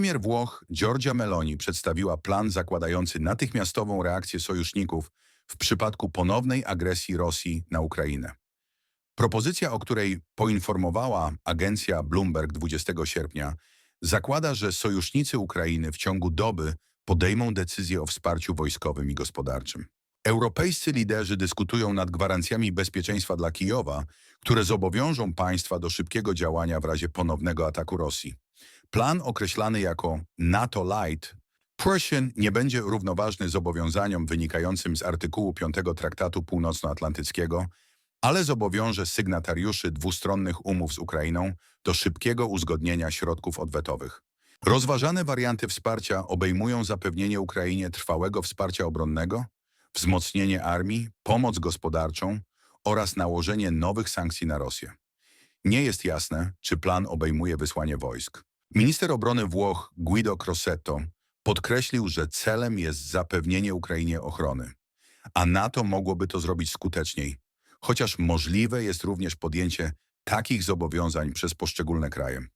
Premier Włoch Giorgia Meloni przedstawiła plan zakładający natychmiastową reakcję sojuszników w przypadku ponownej agresji Rosji na Ukrainę. Propozycja, o której poinformowała agencja Bloomberg 20 sierpnia, zakłada, że sojusznicy Ukrainy w ciągu doby podejmą decyzję o wsparciu wojskowym i gospodarczym. Europejscy liderzy dyskutują nad gwarancjami bezpieczeństwa dla Kijowa, które zobowiążą państwa do szybkiego działania w razie ponownego ataku Rosji. Plan określany jako NATO Light Persian nie będzie równoważny zobowiązaniom wynikającym z artykułu 5 Traktatu Północnoatlantyckiego, ale zobowiąże sygnatariuszy dwustronnych umów z Ukrainą do szybkiego uzgodnienia środków odwetowych. Rozważane warianty wsparcia obejmują zapewnienie Ukrainie trwałego wsparcia obronnego, wzmocnienie armii, pomoc gospodarczą oraz nałożenie nowych sankcji na Rosję. Nie jest jasne, czy plan obejmuje wysłanie wojsk. Minister obrony Włoch Guido Crosetto podkreślił, że celem jest zapewnienie Ukrainie ochrony, a NATO mogłoby to zrobić skuteczniej, chociaż możliwe jest również podjęcie takich zobowiązań przez poszczególne kraje.